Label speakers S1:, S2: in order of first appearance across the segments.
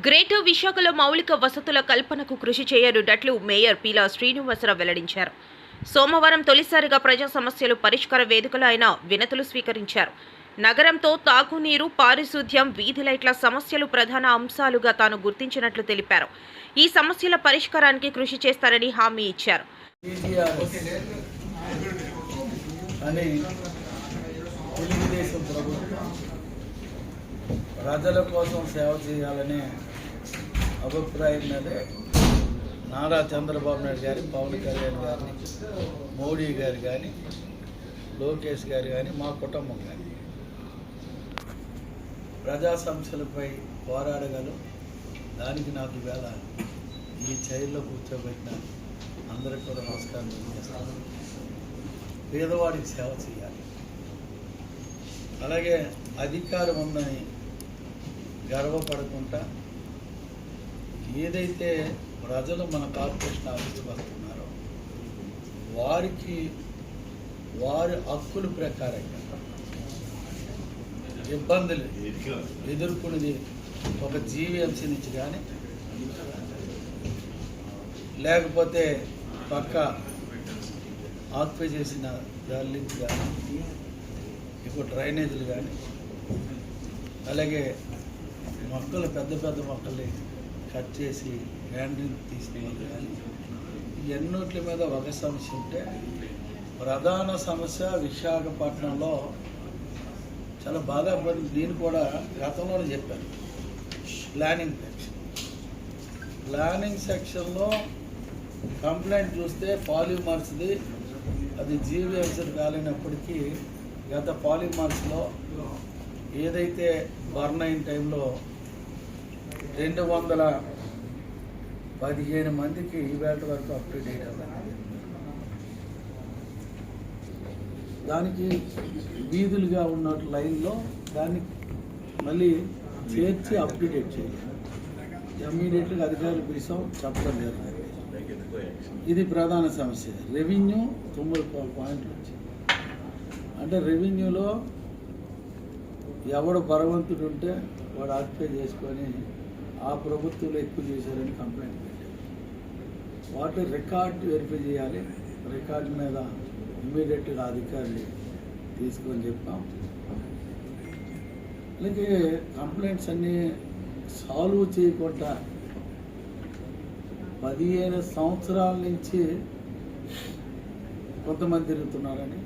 S1: Greater విశాఖలో మౌలిక వసతుల కల్పనకు కృషి చేయనున్నట్లు మేయర్ పీలా శ్రీనివాసరావు వెల్లడించారు. సోమవారం తొలిసారిగా ప్రజా సమస్యలు పరిష్కార వేదికలో ఆయన వినతులు స్వీకరించారు. నగరంతో తాగునీరు పారిశుద్ధ్యం వీధి లైట్ల సమస్యలు ప్రధాన అంశాలుగా తాను గుర్తించినట్లు తెలిపారు. ఈ సమస్యల పరిష్కారానికి కృషి చేస్తారని హామీ ఇచ్చారు.
S2: తెలుగుదేశం ప్రభుత్వం ప్రజల కోసం సేవ చేయాలనే అభిప్రాయం మీదే నారా చంద్రబాబు నాయుడు గారి పవన్ కళ్యాణ్ గారిని మోడీ గారు కానీ లోకేష్ గారు కానీ మా కుటుంబం కానీ ప్రజా సంస్థలపై పోరాడగలం దానికి నాకు వేళ ఈ చైర్లో కూర్చోబెట్టిన అందరికీ కూడా నమస్కారం చేస్తాను పేదవాడికి సేవ చేయాలి. అలాగే అధికారం ఉందని గర్వపడకుండా ఏదైతే ప్రజలు మన కార్పొరేషన్ ఆఫీస్కి వస్తున్నారో వారికి వారి హక్కుల ప్రకారంగా ఇబ్బందులు ఎదుర్కొనేది ఒక జీవీఎంసీ నుంచి కానీ లేకపోతే పక్క ఆక్యుపై చేసిన దాని కానీ ఇప్పుడు డ్రైనేజీలు కానీ అలాగే మొక్కలు పెద్ద పెద్ద మొక్కల్ని కట్ చేసి హ్యాండిల్ తీసుకునేది కానీ ఎన్నోట్ల మీద ఒక సమస్య ఉంటే ప్రధాన సమస్య విశాఖపట్నంలో చాలా బాగా పడి నేను కూడా గతంలోనే చెప్పాను. Planning section. ప్లానింగ్ సెక్షన్లో కంప్లైంట్ చూస్తే పాలిమర్స్ది అది జీవీఎంసీ కాలేనప్పటికీ గత పాలిమార్స్లో ఏదైతే బర్న్ అయిన టైంలో రెండు వందల పదిహేను మందికి ఈవేళ వరకు అప్డేట్ అయ్యారు దానికి వీధులుగా ఉన్న లైన్లో దాన్ని మళ్ళీ చేర్చి అప్డేట్ చేయాలి. ఇమ్మీడియట్గా అధికారులు పిలిచాం చెప్పడం లేదు. ఇది ప్రధాన సమస్య. రెవెన్యూ తొమ్మిది పాయింట్ పాయింట్లు అంటే రెవెన్యూలో ఎవడు బలవంతుడు ఉంటే వాడు ఆక్యుపై చేసుకొని ఆ ప్రభుత్వంలో ఎక్కువ చేశారని కంప్లైంట్ పెట్టారు. వాటి రికార్డ్ వెరిఫై చేయాలి. రికార్డ్ మీద ఇమీడియట్గా అధికారులు తీసుకొని చెప్పాం. అలాగే కంప్లైంట్స్ అన్నీ సాల్వ్ చేయకుండా పదిహేను సంవత్సరాల నుంచి కొంతమంది తిరుగుతున్నారని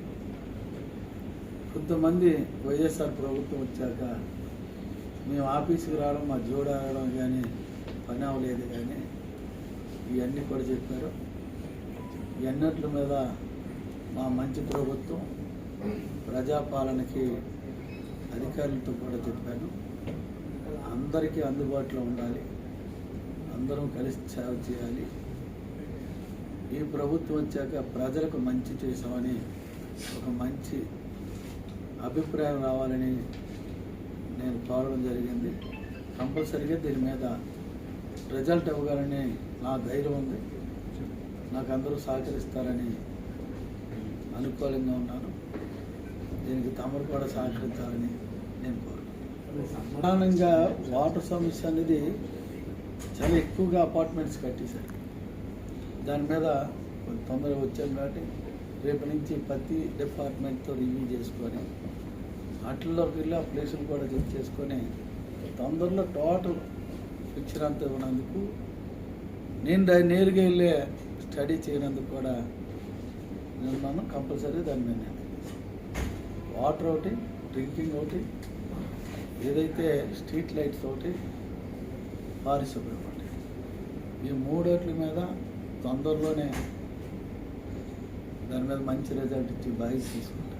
S2: కొంతమంది వైఎస్ఆర్ ప్రభుత్వం వచ్చాక మేము ఆఫీస్కి రావడం మా జోడు ఆడడం కానీ పని అవ్వలేదు కానీ ఇవన్నీ కూడా చెప్పారు. ఇవన్నిట్ల మీద మా మంచి ప్రభుత్వం ప్రజాపాలనకి అధికారులతో కూడా చెప్పాను. అందరికీ అందుబాటులో ఉండాలి. అందరం కలిసి సేవ చేయాలి. ఈ ప్రభుత్వం వచ్చాక ప్రజలకు మంచి చేసామని ఒక మంచి అభిప్రాయం రావాలని నేను కోరడం జరిగింది. కంపల్సరీగా దీని మీద రిజల్ట్ ఇవ్వగలని నా ధైర్యం ఉంది. నాకు అందరూ సహకరిస్తారని అనుకూలంగా ఉన్నాను. దీనికి తమరు కూడా సహకరించాలని నేను కోరుకుంటున్నాను. ప్రధానంగా వాటర్ సమస్య అనేది చాలా ఎక్కువగా అపార్ట్మెంట్స్ కట్టేశారు. దాని మీద కొంచెం తొందరగా వచ్చాం కాబట్టి రేపు నుంచి ప్రతి డిపార్ట్మెంట్తో రివ్యూ చేసుకొని వాటిల్లోకి వెళ్ళి ఆ ప్లేసులు కూడా చెక్ చేసుకొని తొందరలో టోటల్ పిక్చర్ అంతా ఇవ్వనందుకు నేను దాన్ని నేరుగా వెళ్ళే స్టడీ చేయనందుకు కూడా నేను నన్ను కంపల్సరీ దాని మీద. వాటర్ ఒకటి డ్రింకింగ్ ఒకటి ఏదైతే స్ట్రీట్ లైట్స్ ఒకటి పారిశుభ్రం ఒకటి ఈ మూడోట్ల మీద తొందరలోనే దాని మీద మంచి రిజల్ట్ ఇచ్చి బాగా తీసుకుంటాను